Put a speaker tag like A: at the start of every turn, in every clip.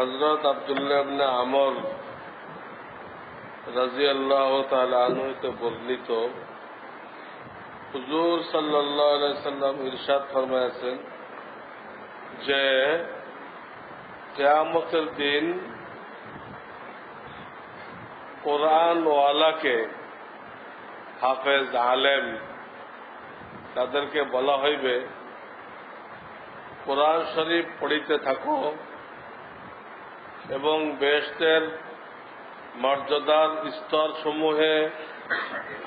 A: হজরত আবদুল্লাহ আমর রাজি আল্লাহ আনহতে বর্ণিত। হুজুর সাল্লাম ইরশাদ ফরমাইছেন যে, কেয়ামতের দিন কোরআন ওয়ালাকে হাফেজ আলেম তাদেরকে বলা হইবে, কোরআন শরীফ পড়িতে থাকো। এবং বেহেস্তের মর্যাদার স্তর সমূহে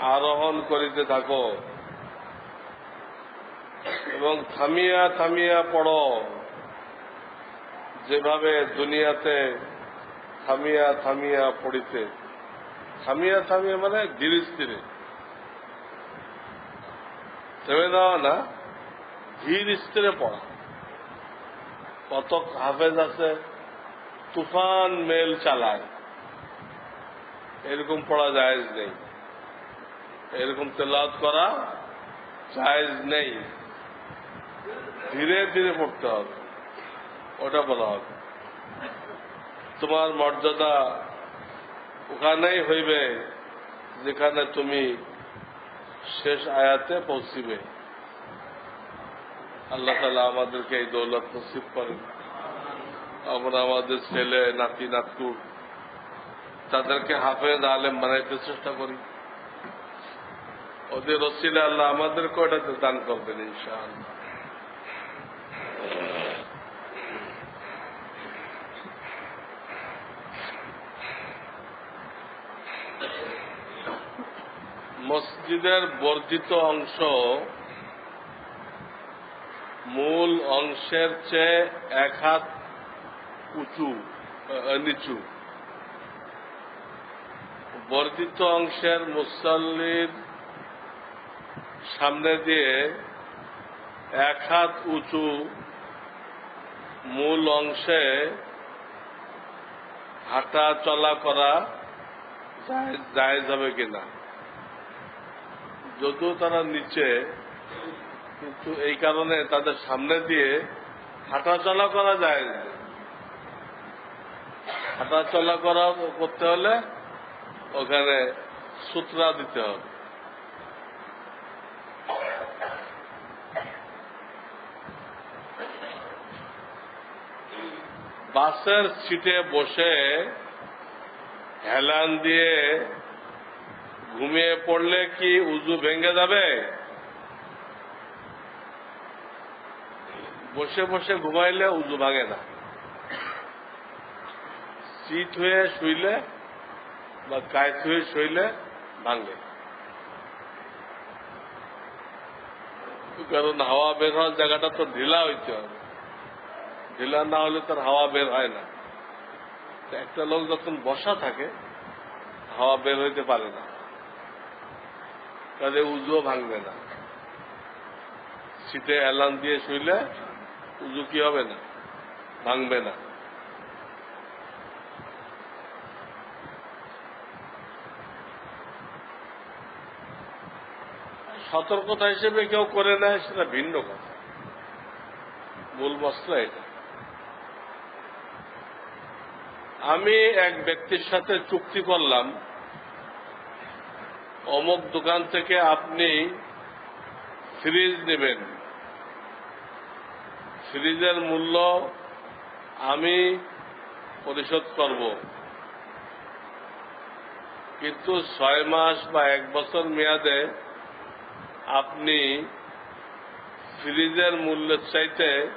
A: আরোহণ করিতে থাকো। এবং থামিয়া থামিয়া পড়ো। যেভাবে দুনিয়াতে থামিয়া থামিয়া পড়িতে। থামিয়া থামিয়া মানে ধীরে স্থিরে থেমে দেওয়া না ধীর স্থিরে পড়া। কত হাফেজ আছে তুফান মেল চালায় এরকম পড়া জায়েজ নেই। এরকম তেলাওয়াত করা জায়েজ নেই। ধীরে ধীরে পড়তে হবে। ওটা বলা হবে। তোমার মর্যাদা ওখানেই হইবে যেখানে তুমি শেষ আয়াতে পৌঁছিবে। আল্লাহ তালা আমাদেরকে এই দৌলত নসিব করেন। আমরা আমাদের ছেলে, নাতি নাতু তাদেরকে হাফেজ আলেম বানাইতে চেষ্টা করি। ওদের রসিলে আল্লাহ আমাদেরকে ওটাতে দান করবেন ইনশাআল্লাহ। মসজিদের বর্ধিত অংশ মূল অংশের চেয়ে এক হাত উঁচু। নিচু। বর্ধিত অংশের মুসল্লির সামনে দিয়ে এক হাত উঁচু মূল অংশে হাঁটা চলা করা যায় হবে কিনা? যদিও তারা নিচে, কিন্তু এই কারণে তাদের সামনে দিয়ে হাঁটা চলা করা যায়। হাঁটা চলা করা করতে হলে ওখানে সূত্রা দিতে হবে। বাসের সিটে বসে হেলান দিয়ে ঘুমিয়ে পড়লে কি উজু ভেঙে যাবে? বসে বসে ঘুমাইলে উজু ভাঙে না। সিট হয়ে শুইলে বা কায়ত হয়ে শুইলে ভাঙে। কারণ হাওয়া বের হওয়ার জায়গাটা তো ঢিলা হইতে হবে। ঢিলা না হলে তার হাওয়া বের হয় না। একটা লোক যখন বসা থাকে, হাওয়া বের হইতে পারে না। কাজে উজুও ভাঙবে না। শীতে অ্যালার্ম দিয়ে শুইলে উজু কি হবে না? ভাঙবে না। সতর্কতা হিসেবে কেউ করে নেয়, সেটা ভিন্ন কথা। মূল মশলা এটা। আমি এক ব্যক্তির সাথে চুক্তি করলাম, অমুক দোকান থেকে আপনি ফ্রিজ নেবেন। ফ্রিজের মূল্য আমি পরিশোধ করব। কিন্তু ছয় মাস বা এক বছর মেয়াদে আপনি ফ্রিজের মূল্যের চাইতে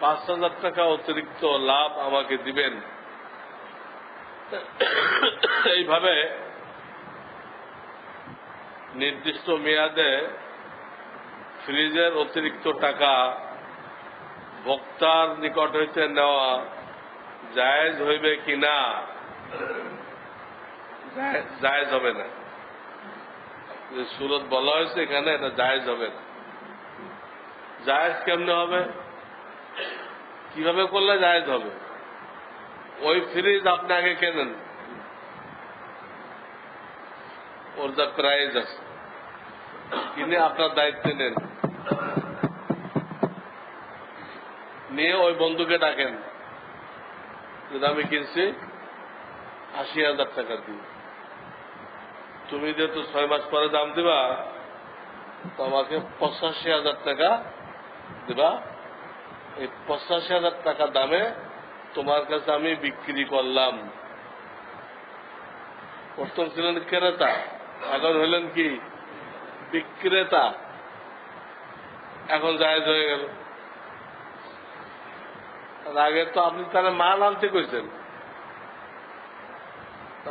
A: পাঁচ হাজার টাকা অতিরিক্ত লাভ আমাকে দিবেন। এইভাবে নির্দিষ্ট মেয়াদে ফ্রিজের অতিরিক্ত টাকা ভোক্তার নিকট হইতে নেওয়া জায়েজ হইবে কিনা? জায়েজ- জায়েজ হবে না। সুরত বলা হয়েছে, এখানে এটা জায়েজ হবে না। জায়েজ কেমনে হবে? কীভাবে করলে জায়েজ হবে? ওই ফ্রিজ আপনি আগে কেনেন? ওর যা প্রাইজ আছে। কিনে আপনার দায়িত্বে নেন। নিয়ে ওই বন্ধুকে ডাকেন। কিন্তু আমি কিনছি, আশি হাজার টাকা দিয়ে। তুমি যেহেতু ছয় মাস পরে দাম দিবা তোমাকে পঁচাশি হাজার টাকা দিবা। এই পঁচাশি হাজার টাকা দামে তোমার কাছে আমি বিক্রি করলাম। প্রথম ছিলেন ক্রেতা, এখন হলেন কি? বিক্রেতা। এখন জায়জ হয়ে গেল। আগে তো আপনি তাহলে মাল আনতে কইছেন।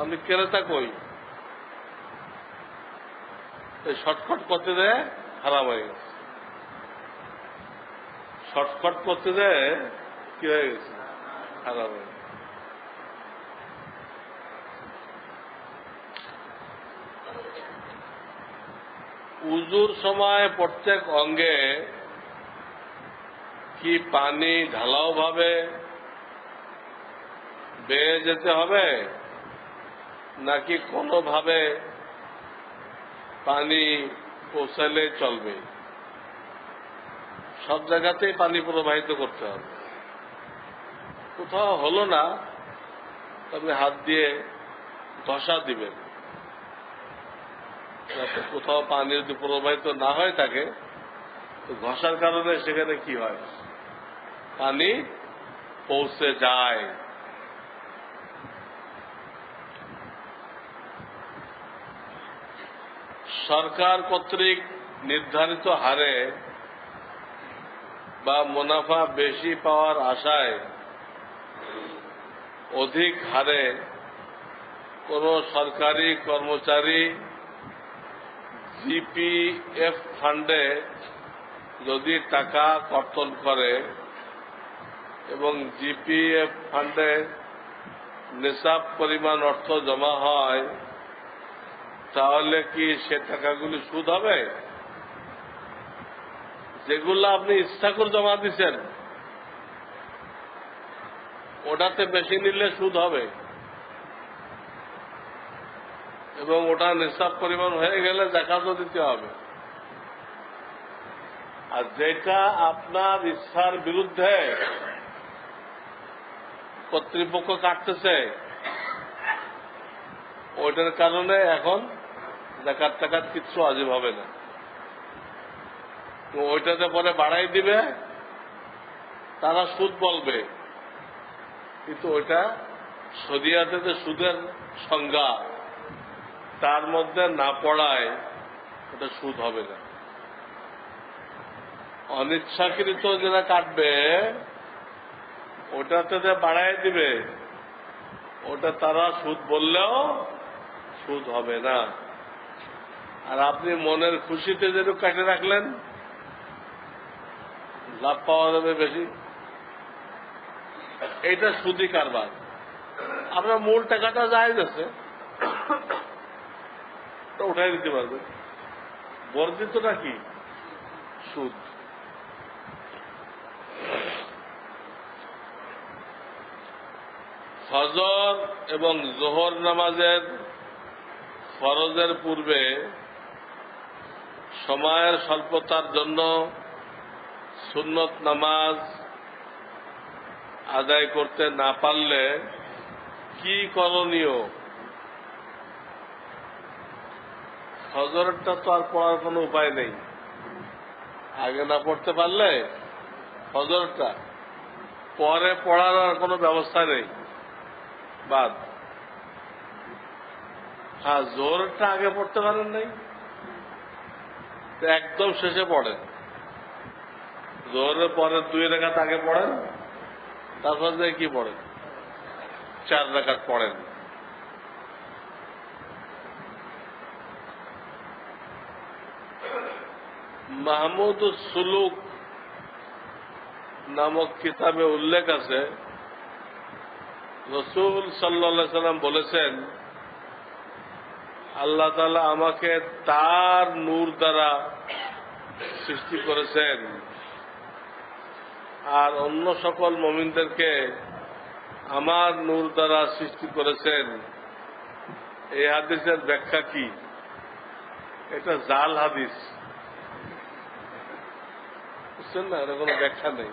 A: আপনি ক্রেতা কই? এই শর্টকাট করতে দেয় হারাম হয়ে গেছে। শর্টকাট করতে দেয় কি হয়ে গেছে? হারাম হয়ে উজুর সময় প্রত্যেক অঙ্গে কি পানি ঢালাও ভাবে বেয়ে যেতে হবে, নাকি কোনোভাবে পানি পৌঁছালে চলবে। সব জায়গাতেই পানি প্রবাহিত করতে হবে। কোথাও হলো না, তবে হাত দিয়ে ধসা দিবেন। কোথাও পানি যদি প্রবাহিত না হয়ে থাকে, তো ঘষার কারণে সেখানে কি হয়? পানি পৌঁছে যায়। সরকার কর্তৃক নির্ধারিত হারে বা মুনাফা বেশি পাওয়ার আশায় অধিক হারে কোন সরকারি কর্মচারী জিপিএফ ফান্ডে যদি টাকা কর্তন করে এবং জিপিএফ ফান্ডে নিসাব পরিমাণ অর্থ জমা হয় তাহলে কি সে টাকাগুলি সুদ হবে? যেগুলো আপনি ইচ্ছা করে জমা দিচ্ছেন ওটাতে বেশি নিলে সুদ হবে। এবং ওটা নিঃসাব পরিমাণ হয়ে গেলে জাকাতও দিতে হবে। আর যেটা আপনার ইচ্ছার বিরুদ্ধে কর্তৃপক্ষ কাটতেছে, ওইটার কারণে এখন জাকাত টাকাত কিচ্ছু আজীব হবে না। তো ওইটাতে পরে বাড়াই দিবে, তারা সুদ বলবে। কিন্তু ওইটা সদিয়াতে যে সুদের সংজ্ঞা, তার মধ্যে না পড়ায় ওটা সুদ হবে না। অনিচ্ছাকৃত যেটা কাটবে, ওটাতে যে বাড়াই দিবে, ওটা তারা সুদ বললেও সুদ হবে না। আর আপনি মনের খুশিতে যেটুকু কাটে রাখলেন, লাভ পাওয়া যাবে বেশি। এটা সুদি কারবার। আপনার মূল টাকাটা যায় যাচ্ছে, তো উঠাই দিতে পারবে। বর্জিতটা কি? সুদ। ফজর এবং জোহর নামাজের ফরজের পূর্বে সময়ের স্বল্পতার জন্য সুন্নত নামাজ আদায় করতে না পারলে কি করণীয়? ফজরটা তো আর পড়ার কোনো উপায় নেই। আগে না পড়তে পারলে ফজরটা পরে পড়ার আর কোনো ব্যবস্থা নেই। বাদ। হ্যাঁ জোরটা আগে পড়তে পারেন নাই? একদম শেষে পড়েন। জোরের পরে দুই রেখাত আগে পড়েন, তারপর যে কি পড়েন? চার রেখাত পড়েন। মাহমুদ সুলুক নামক কিতাবে উল্লেখ আছে। রসুল সাল্লা সাল্লাম বলেছেন আল্লাহ তালা আমাকে তার নূর দ্বারা সৃষ্টি করেছেন। আর অন্য সকল মমিনদেরকে আমার নূর দ্বারা সৃষ্টি করেছেন। এই হাদিসের ব্যাখ্যা কি? এটা জাল হাদিস। বুঝছেন না? এটা কোনো ব্যাখ্যা নেই।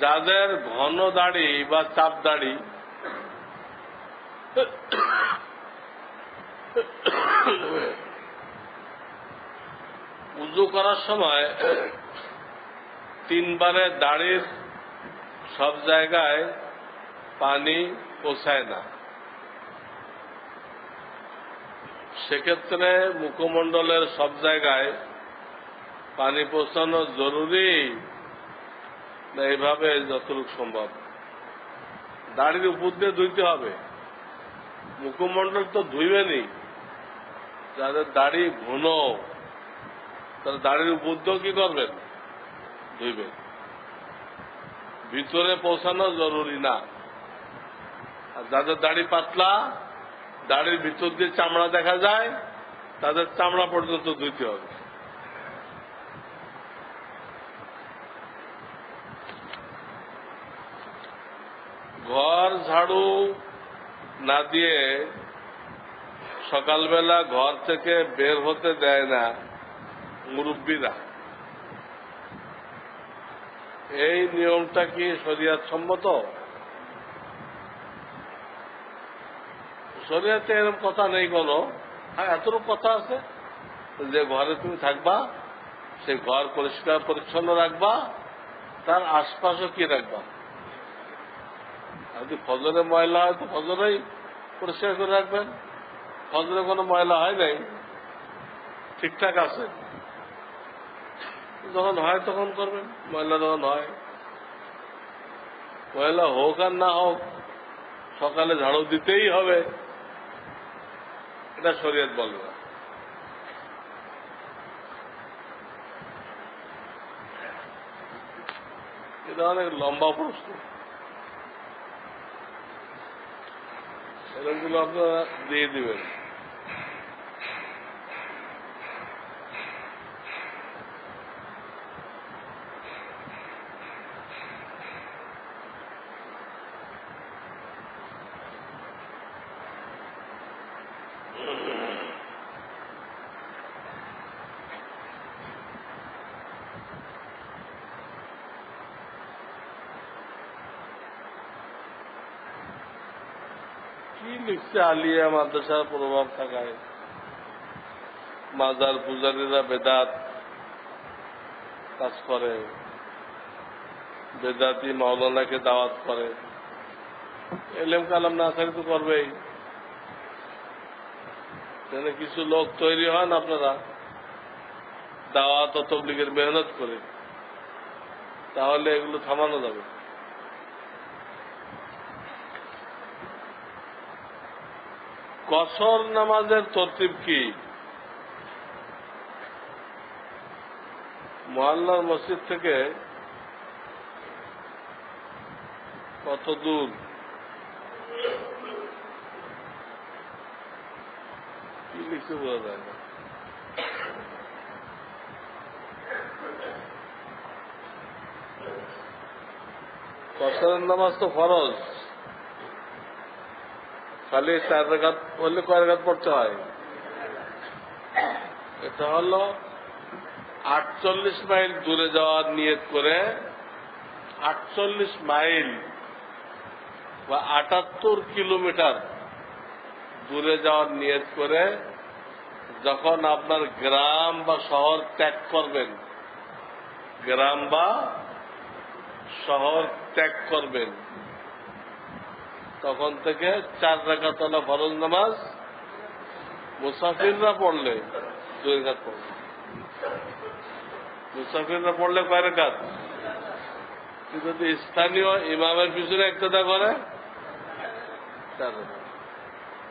A: যাদের ঘন দাড়ি বা চাপ দাড়ি, উজু করার সময় তিনবারে দাড়ির সব জায়গায় পানি পৌঁছায় না। সেক্ষেত্রে মুখমণ্ডলের সব জায়গায় পানি পৌঁছানো জরুরি। এইভাবে যতটুকু সম্ভব। দাড়ির উপর দিয়ে ধুইতে হবে। মুখমণ্ডল তো ধুইবেনি যাদের দাড়ি ঘন তারা দাড়ির উপর দিয়েও কি করবেন? ধুইবেন। ভিতরে পৌঁছানো জরুরি না। আর যাদের দাড়ি পাতলা, দাড়ির ভিতর দিয়ে চামড়া দেখা যায়, তাদের চামড়া পর্যন্ত ধুইতে হবে। ঘর ঝাড়ু না দিয়ে সকালবেলা ঘর থেকে বের হতে দেয় না মুরব্বীরা। এই নিয়মটা কি শরিয়াত সম্মত শরিয়াতে এরকম কথা নেই কোনো। হ্যাঁ এতটুকু কথা আছে যে ঘরে তুমি থাকবা সেই ঘর পরিষ্কার পরিচ্ছন্ন রাখবা, তার আশপাশও কি রাখবা? যদি ফজরে ময়লা হয় তো ফজরেই পরিষ্কার করে রাখবেন। ফজরে কোনো ময়লা হয় নাই। ঠিকঠাক আছে। যখন হয় তখন করবেন, ময়লা যখন হয়। ময়লা হোক আর না হোক, সকালে ঝাড়ু দিতেই হবে। এটা শরীয়ত বলবে এটা অনেক লম্বা প্রশ্ন। এরকমগুলো আপনারা দিয়ে দিবেন কি লিখছে আলিয়া মাদ্রাসার প্রভাব থাকায়? মাজার পূজারীরা বেদাত কাজ করে। বেদাতি মাওলানাকে দাওয়াত করে। এলেম কালাম না থাকলে তো করবেই। এখানে কিছু লোক তৈরি হন আপনারা। দাওয়াত ও তবলিগের মেহনত করে। তাহলে এগুলো থামানো যাবে। কসর নামাজের তরতিব কি? মহল্লার মসজিদ থেকে কত দূর? কি লিখতে বোঝা যায় না। কসরের নামাজ তো ফরজ। খালি চার রেখাত হলে কয় রেখাত পড়তে হয়? এটা হলো আটচল্লিশ মাইল দূরে যাওয়ার নিয়ত করে আটচল্লিশ মাইল বা আটাত্তর কিলোমিটার দূরে যাওয়ার নিয়ত করে যখন আপনার গ্রাম বা শহর ত্যাগ করবেন, গ্রাম বা শহর ত্যাগ করবেন তখন থেকে চার রাকাতলা ফরজ নামাজ, মুসাফিররা পড়লে দুই রেখাত মুসাফিররা পড়লে কয় রেখাত যদি স্থানীয় ইমামের পিছনে একটা করে, চার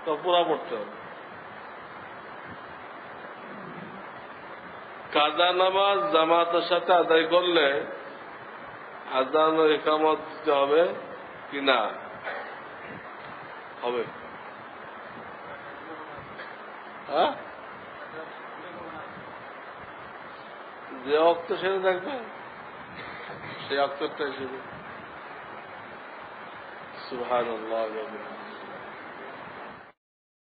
A: তো পুরা পড়তে হবে। কাজা নামাজ জামাতের সাথে আদায় করলে আজান একামত দিতে হবে কি না? হবে। হ্যাঁ? যে অক্ত সেরে থাকবে সেই অক্তরটা হিসেবে সুহান